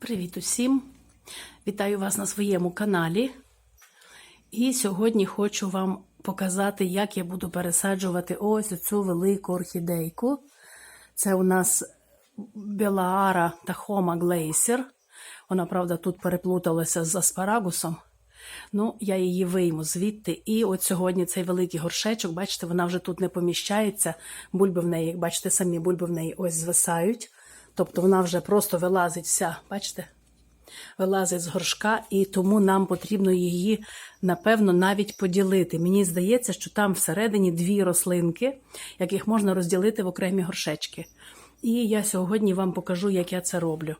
Привіт усім! Вітаю вас на своєму каналі. І сьогодні хочу вам показати, як я буду пересаджувати ось цю велику орхідейку. Це у нас Белаара Тахома Глейсер. Вона, правда, тут переплуталася з аспарагусом. Ну, я її вийму звідти. І от сьогодні цей великий горшечок, бачите, вона вже тут не поміщається. Бульби в неї, бачите, самі бульби в неї ось звисають. Тобто вона вже просто вилазить вся, бачите? Вилазить з горшка, і тому нам потрібно її, напевно, навіть поділити. Мені здається, що там всередині дві рослинки, яких можна розділити в окремі горшечки. І я сьогодні вам покажу, як я це роблю.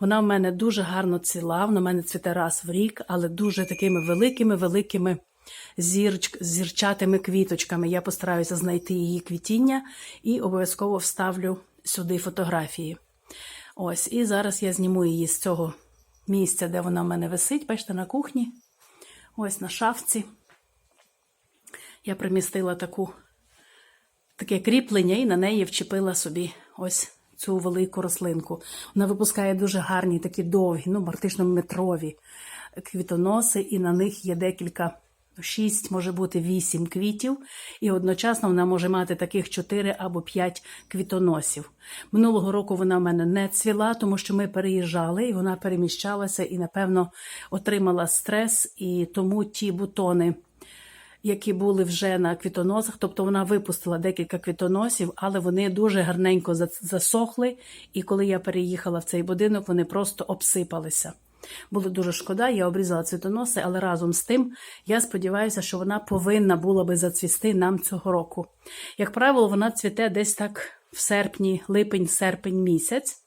Вона в мене дуже гарно ціла, вона в мене цвіте раз в рік, але дуже такими великими-великими зірч... зірчатими квіточками. Я постараюся знайти її квітіння і обов'язково вставлю сюди фотографії. Ось, і зараз я зніму її з цього місця, де вона в мене висить. Бачите, на кухні. Ось на шафці. Я примістила таку, таке кріплення і на неї вчепила собі ось цю велику рослинку. Вона випускає дуже гарні, такі довгі, ну, практично метрові квітоноси, і на них є декілька. Шість, може бути вісім квітів, і одночасно вона може мати таких чотири або п'ять квітоносів. Минулого року вона в мене не цвіла, тому що ми переїжджали, і вона переміщалася і, напевно, отримала стрес, і тому ті бутони, які були вже на квітоносах, тобто вона випустила декілька квітоносів, але вони дуже гарненько засохли. І коли я переїхала в цей будинок, вони просто обсипалися. Було дуже шкода, я обрізала цвітоноси, але разом з тим я сподіваюся, що вона повинна була би зацвісти нам цього року. Як правило, вона цвіте десь так в серпні, липень-серпень місяць.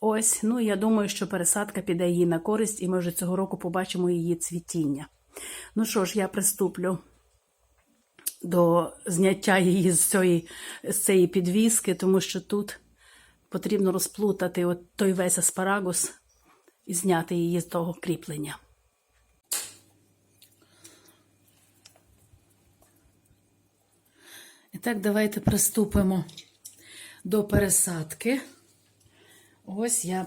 Ось, ну я думаю, що пересадка піде їй на користь, і ми вже цього року побачимо її цвітіння. Ну що ж, я приступлю до зняття її з цієї, з цієї підвіски, тому що тут потрібно розплутати от той весь аспарагус і зняти її з того кріплення. І так, давайте приступимо до пересадки. Ось я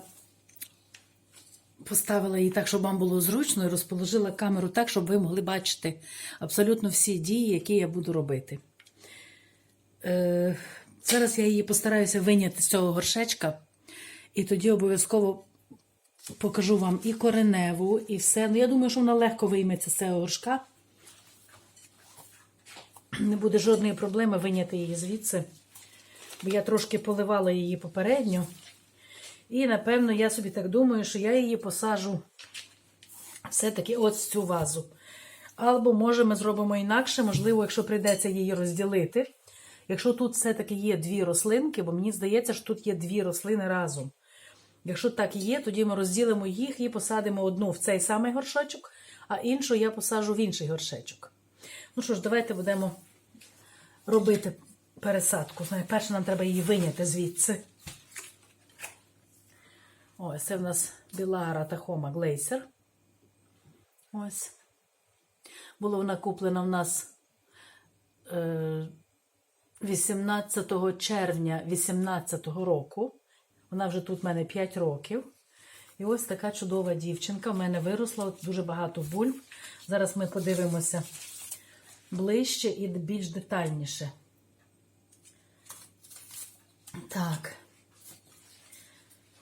поставила її так, щоб вам було зручно, і розположила камеру так, щоб ви могли бачити абсолютно всі дії, які я буду робити. Е, Зараз я її постараюся виняти з цього горшечка, і тоді обов'язково покажу вам і кореневу, і все. Ну, я думаю, що вона легко вийметься з цього горшка. Не буде жодної проблеми виняти її звідси. Бо я трошки поливала її попередньо. І, напевно, я собі так думаю, що я її посажу все-таки от в цю вазу. Або, може, ми зробимо інакше, можливо, якщо прийдеться її розділити. Якщо тут все-таки є дві рослинки, бо мені здається, що тут є дві рослини разом. Якщо так є, тоді ми розділимо їх і посадимо одну в цей самий горшочок, а іншу я посажу в інший горшечок. Ну що ж, давайте будемо робити пересадку. Перше нам треба її виняти звідси. Ось, це в нас Білара Тахома Глейсер. Ось. Була вона куплена в нас е, 18 червня 2018 року. Вона вже тут в мене 5 років. І ось така чудова дівчинка. В мене виросла дуже багато бульб. Зараз ми подивимося ближче і більш детальніше. Так.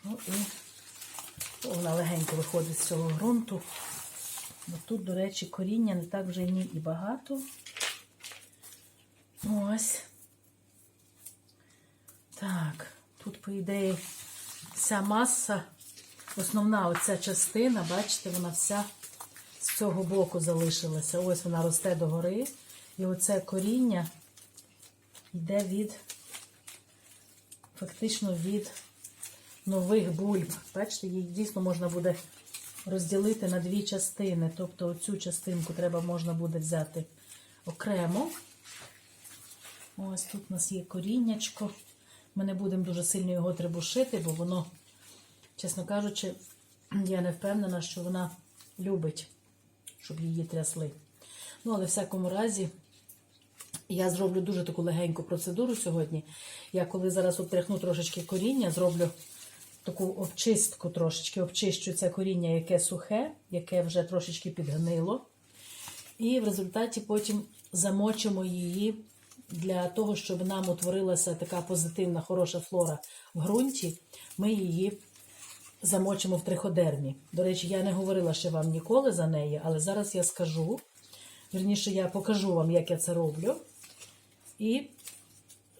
Ну і вона легенько виходить з цього ґрунту. Бо тут, до речі, коріння не так вже ні і багато. Ось. Так. Тут, по ідеї, вся маса, основна оця частина, бачите, вона вся з цього боку залишилася. Ось вона росте догори. І оце коріння йде від, фактично від нових бульб. Бачите, їх дійсно можна буде розділити на дві частини. Тобто оцю частинку треба можна буде взяти окремо. Ось тут у нас є коріннячко. Ми не будемо дуже сильно його требушити, бо воно, чесно кажучи, я не впевнена, що вона любить, щоб її трясли. Ну, але в всякому разі, я зроблю дуже таку легеньку процедуру сьогодні. Я коли зараз обтряхну трошечки коріння, зроблю таку обчистку трошечки, обчищу це коріння, яке сухе, яке вже трошечки підгнило. І в результаті потім замочимо її для того, щоб нам утворилася така позитивна, хороша флора в ґрунті. Ми її замочимо в триходермі. До речі, я не говорила ще вам ніколи за неї, але зараз я скажу. Вірніше, я покажу вам, як я це роблю. І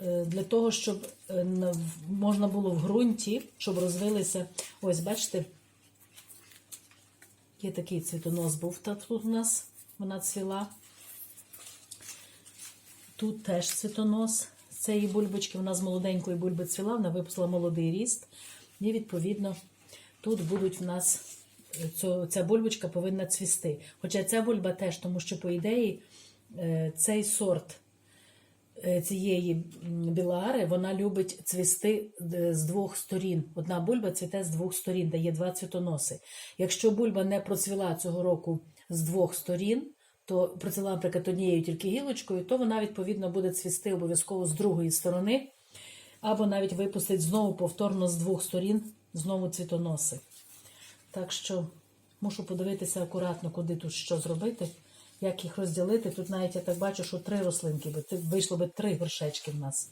е, для того, щоб е, можна було в ґрунті, щоб розвилися. Ось, бачите, є такий цвітонос був тут у нас, вона цвіла. Тут теж цвітонос з цієї бульбочки. Вона з молоденької бульби цвіла, вона випустила молодий ріст. І, відповідно, тут будуть в нас е, ця бульбочка повинна цвісти. Хоча ця бульба теж, тому що, по ідеї, е, цей сорт е, цієї білари, вона любить цвісти з двох сторін. Одна бульба цвіте з двох сторін, дає два цвітоноси. Якщо бульба не процвіла цього року з двох сторін, то процвіла, наприклад, однією тільки гілочкою, то вона, відповідно, буде цвісти обов'язково з другої сторони, або навіть випустить знову повторно з двох сторін знову цвітоноси. Так що мушу подивитися акуратно, куди тут що зробити, як їх розділити. Тут навіть я так бачу, що три рослинки, вийшло би три горшечки в нас.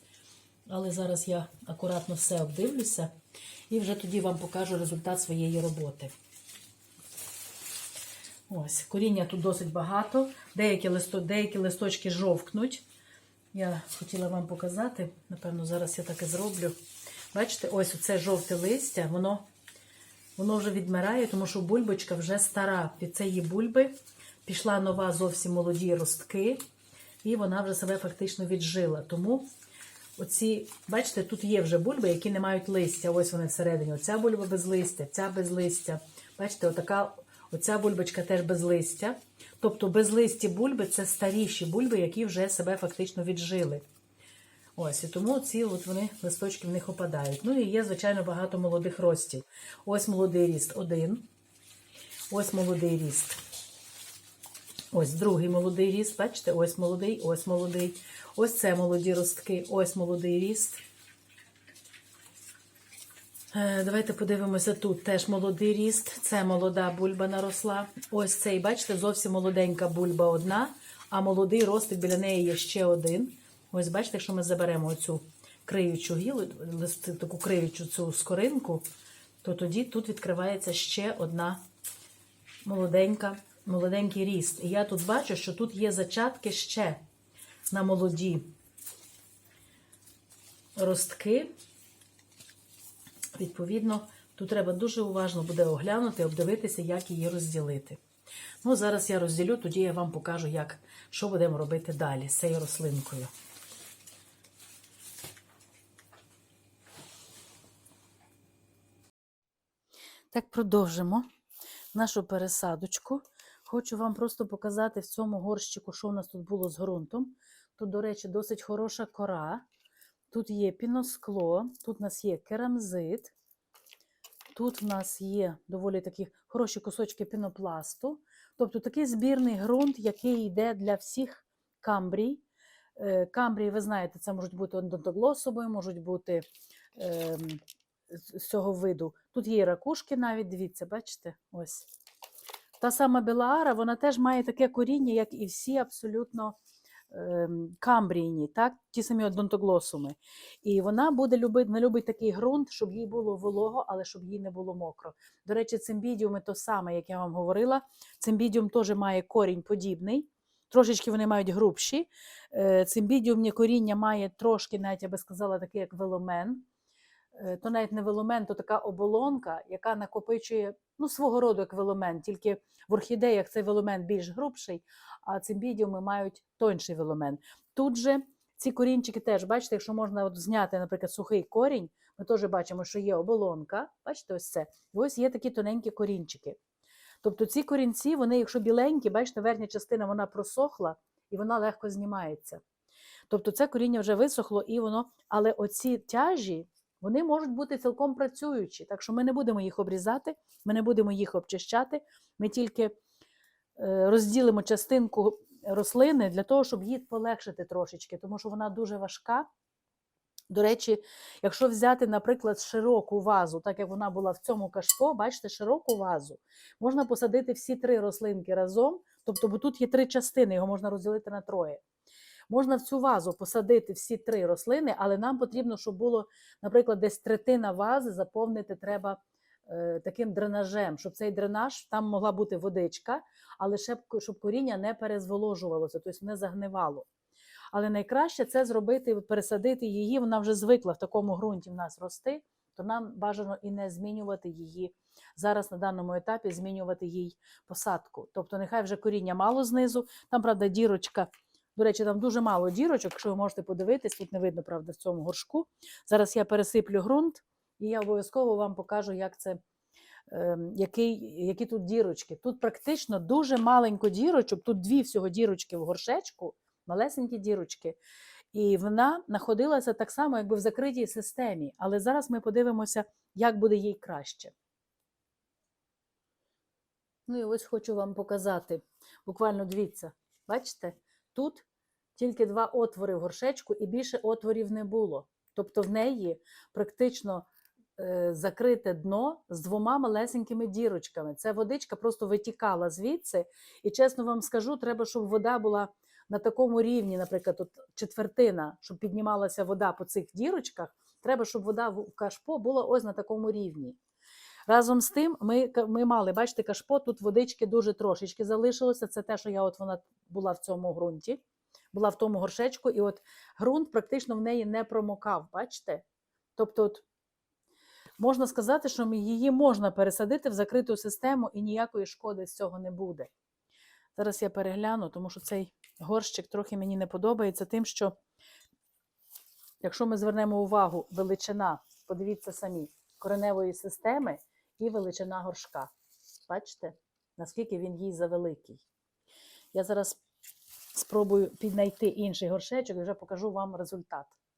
Але зараз я акуратно все обдивлюся і вже тоді вам покажу результат своєї роботи. Ось, коріння тут досить багато. Деякі, листо, деякі листочки жовкнуть. Я хотіла вам показати, напевно, зараз я так і зроблю. Бачите, ось це жовте листя, воно, воно вже відмирає, тому що бульбочка вже стара. Від цієї бульби пішла нова зовсім молоді ростки, і вона вже себе фактично віджила. Тому оці, бачите, тут є вже бульби, які не мають листя. Ось вони всередині. Оця бульба без листя, ця без листя. Бачите, отака, оця бульбочка теж без листя. Тобто безлисті бульби це старіші бульби, які вже себе фактично віджили. Ось, і тому ці от вони листочки в них опадають. Ну і є, звичайно, багато молодих ростів. Ось молодий ріст один. Ось молодий ріст. Ось другий молодий ріст. Бачите, ось молодий, ось молодий. Ось це молоді ростки, ось молодий ріст. Е, Давайте подивимося тут теж молодий ріст. Це молода бульба наросла. Ось цей, бачите, зовсім молоденька бульба одна, а молодий ростик біля неї є ще один. Ось бачите, якщо ми заберемо оцю криючу гілу, таку криючу цю скоринку, то тоді тут відкривається ще одна молоденька, молоденький ріст. І я тут бачу, що тут є зачатки ще на молоді ростки. Відповідно, тут треба дуже уважно буде оглянути, обдивитися, як її розділити. Ну, зараз я розділю, тоді я вам покажу, як, що будемо робити далі з цією рослинкою. Так, продовжимо нашу пересадочку. Хочу вам просто показати в цьому горщику, що у нас тут було з ґрунтом. Тут, до речі, досить хороша кора. Тут є піноскло, тут у нас є керамзит, тут в нас є доволі такі хороші кусочки пінопласту. Тобто такий збірний ґрунт, який йде для всіх камбрій. Е, Камбрії, ви знаєте, це можуть бути однотоглосові, можуть бути ем, з цього виду. Тут є ракушки навіть, дивіться, бачите? Ось. Та сама Белаара, вона теж має таке коріння, як і всі абсолютно камбрійні, так? ті самі одонтоглосуми. І вона буде любити, не любить такий ґрунт, щоб їй було волого, але щоб їй не було мокро. До речі, цимбідіуми то саме, як я вам говорила. Цимбідіум теж має корінь подібний. Трошечки вони мають грубші. Е, Цимбідіумні коріння має трошки, навіть я би сказала, таке, як веломен. Е, То навіть не веломен, то така оболонка, яка накопичує ну, свого роду як веломен. Тільки в орхідеях цей веломен більш грубший, а цимбідіуми мають тонший веломен. Тут же ці корінчики теж, бачите, якщо можна от зняти, наприклад, сухий корінь, ми теж бачимо, що є оболонка. Бачите, ось це. І ось є такі тоненькі корінчики. Тобто ці корінці, вони, якщо біленькі, бачите, верхня частина вона просохла і вона легко знімається. Тобто це коріння вже висохло, і воно, але оці тяжі, вони можуть бути цілком працюючі. Так що ми не будемо їх обрізати, ми не будемо їх обчищати. Ми тільки е, розділимо частинку рослини для того, щоб її полегшити трошечки, тому що вона дуже важка, До речі, якщо взяти, наприклад, широку вазу, так як вона була в цьому кашпо, бачите, широку вазу, можна посадити всі три рослинки разом, тобто, бо тут є три частини, його можна розділити на троє. Можна в цю вазу посадити всі три рослини, але нам потрібно, щоб було, наприклад, десь третина вази заповнити треба е, таким дренажем, щоб цей дренаж, там могла бути водичка, але щоб коріння не перезволожувалося, тобто не загнивало. Але найкраще це зробити, пересадити її, вона вже звикла в такому ґрунті в нас рости, то нам бажано і не змінювати її зараз на даному етапі, змінювати їй посадку. Тобто, нехай вже коріння мало знизу, там, правда, дірочка. До речі, там дуже мало дірочок, якщо ви можете подивитись, тут не видно, правда, в цьому горшку. Зараз я пересиплю ґрунт, і я обов'язково вам покажу, як це, ем, який, які тут дірочки. Тут практично дуже маленько дірочок, тут дві всього дірочки в горшечку, малесенькі дірочки. І вона знаходилася так само, якби в закритій системі. Але зараз ми подивимося, як буде їй краще. Ну і ось хочу вам показати. Буквально дивіться, бачите, тут тільки два отвори в горшечку, і більше отворів не було. Тобто в неї практично е, закрите дно з двома малесенькими дірочками. Це водичка просто витікала звідси. І чесно вам скажу, треба, щоб вода була на такому рівні, наприклад, от четвертина, щоб піднімалася вода по цих дірочках. Треба, щоб вода в кашпо була ось на такому рівні. Разом з тим, ми, ми мали, бачите, кашпо, тут водички дуже трошечки залишилося. Це те, що я от вона була в цьому ґрунті, була в тому горшечку, і от ґрунт практично в неї не промокав, бачите? Тобто, от, можна сказати, що її можна пересадити в закриту систему і ніякої шкоди з цього не буде. Зараз я перегляну, тому що цей горщик трохи мені не подобається тим, що якщо ми звернемо увагу, величина, подивіться самі, кореневої системи і величина горшка. Бачите, наскільки він їй завеликий. Я зараз спробую піднайти інший горшечок і вже покажу вам результат.